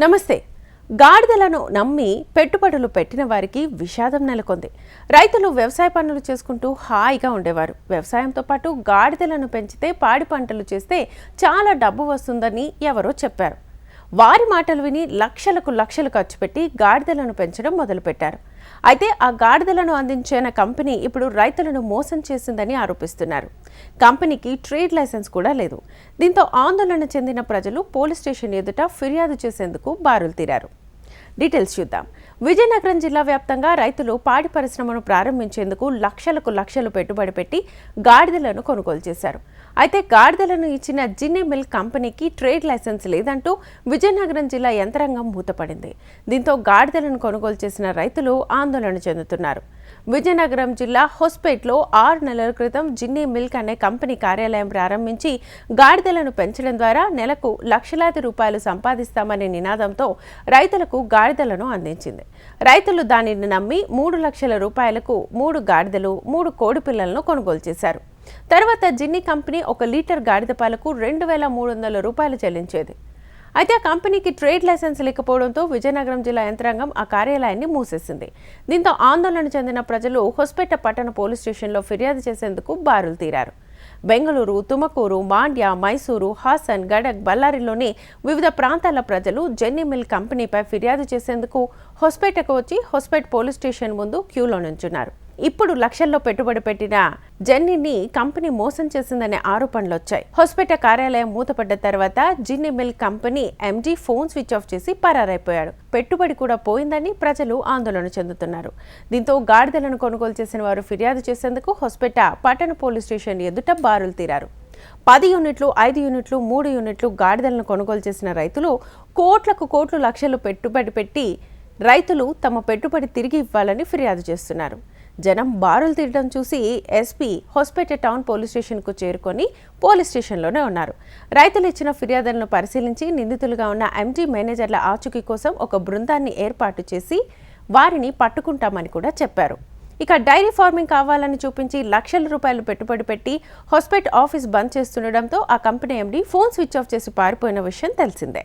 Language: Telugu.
నమస్తే. గాడిదలను నమ్మి పెట్టుబడులు పెట్టిన వారికి విషాదం నెలకొంది. రైతులు వ్యవసాయ పనులు చేసుకుంటూ హాయిగా ఉండేవారు. వ్యవసాయంతో పాటు గాడిదలను పెంచితే పాడి పంటలు చేస్తే చాలా డబ్బు వస్తుందని ఎవరో చెప్పారు. వారి మాటలు విని లక్షలకు లక్షలు ఖర్చు పెట్టి గాడిదలను పెంచడం మొదలుపెట్టారు. అయితే ఆ గాడిదలను అందించిన కంపెనీ ఇప్పుడు రైతులను మోసం చేసిందని ఆరోపిస్తున్నారు. కంపెనీకి ట్రేడ్ లైసెన్స్ కూడా లేదు. దీంతో ఆందోళన చెందిన ప్రజలు పోలీస్ స్టేషన్ ఎదుట ఫిర్యాదు చేసేందుకు బారులు తీరారు. డీటెయిల్స్ చూద్దాం. విజయనగరం జిల్లా వ్యాప్తంగా రైతులు పాడి పరిశ్రమను ప్రారంభించేందుకు లక్షలకు లక్షలు పెట్టుబడి పెట్టి గాడిదలను కొనుగోలు చేశారు. అయితే గాడిదలను ఇచ్చిన జిన్ని మిల్క్ కంపెనీకి ట్రేడ్ లైసెన్స్ లేదంటూ విజయనగరం జిల్లా యంత్రాంగం మూతపడింది. దీంతో గాడిదలను కొనుగోలు చేసిన రైతులు ఆందోళన చెందుతున్నారు. విజయనగరం జిల్లా హోస్పేట్లో ఆరు నెలల క్రితం జిన్నీ మిల్క్ అనే కంపెనీ కార్యాలయం ప్రారంభించి గాడిదలను పెంచడం ద్వారా నెలకు లక్షలాది రూపాయలు సంపాదిస్తామనే నినాదంతో రైతులకు గాడిదలను అందించింది. రైతులు దానిని నమ్మి మూడు లక్షల రూపాయలకు మూడు గాడిదలు మూడు కోడి పిల్లలను కొనుగోలు చేశారు. తర్వాత జిన్ని కంపెనీ ఒక లీటర్ గాడిద పాలకు రెండు వేల మూడు వందల రూపాయలు చెల్లించేది. అయితే ఆ కంపెనీకి ట్రేడ్ లైసెన్స్ లేకపోవడంతో విజయనగరం జిల్లా యంత్రాంగం ఆ కార్యాలయాన్ని మూసేసింది. దీంతో ఆందోళన చెందిన ప్రజలు హొస్పేట పట్టణ పోలీస్ స్టేషన్లో ఫిర్యాదు చేసేందుకు బారులు తీరారు. బెంగళూరు తుమకూరు మాండ్య మైసూరు హాసన్ గడక్ బళ్ళారిలోని వివిధ ప్రాంతాల ప్రజలు జెన్నీ మిల్ కంపెనీపై ఫిర్యాదు చేసేందుకు హొస్పేటకు వచ్చి హొస్పేట్ పోలీస్ స్టేషన్ ముందు క్యూలో నుంచున్నారు. ఇప్పుడు లక్షల్లో పెట్టుబడి పెట్టిన జెన్నీని కంపెనీ మోసం చేసిందనే ఆరోపణలు వచ్చాయి హొస్పేట కార్యాలయం మూతపడ్డ తర్వాత Jinni milk company MD phone switch off చేసి పరారైపోయాడు. పెట్టుబడి కూడా పోయిందని ప్రజలు ఆందోళన చెందుతున్నారు. దీంతో గాడిదలను కొనుగోలు చేసిన వారు ఫిర్యాదు చేసేందుకు హొస్పేట పట్టణ పోలీస్ స్టేషన్ ఎదుట బారులు తీరారు. పది యూనిట్లు ఐదు యూనిట్లు మూడు యూనిట్లు గాడిదలను కొనుగోలు చేసిన రైతులు కోట్లకు కోట్లు లక్షలు పెట్టుబడి పెట్టి రైతులు తమ పెట్టుబడి తిరిగి ఇవ్వాలని ఫిర్యాదు చేస్తున్నారు. జనం బారులు తీయడం చూసి ఎస్పీ హోస్పేట టౌన్ పోలీస్ స్టేషన్కు చేరుకొని పోలీస్ స్టేషన్లోనే ఉన్నారు. రైతులు ఇచ్చిన ఫిర్యాదులను పరిశీలించి నిందితులుగా ఉన్న ఎంజీ మేనేజర్ల ఆచూకీ కోసం ఒక బృందాన్ని ఏర్పాటు చేసి వారిని పట్టుకుంటామని కూడా చెప్పారు. ఇక డైరీ ఫార్మింగ్ కావాలని చూపించి లక్షల రూపాయలు పెట్టుబడి పెట్టి హాస్పిటల్ ఆఫీస్ బంద్ చేస్తుండడంతో ఆ company MD phone switch off చేసి పారిపోయిన విషయం తెలిసిందే.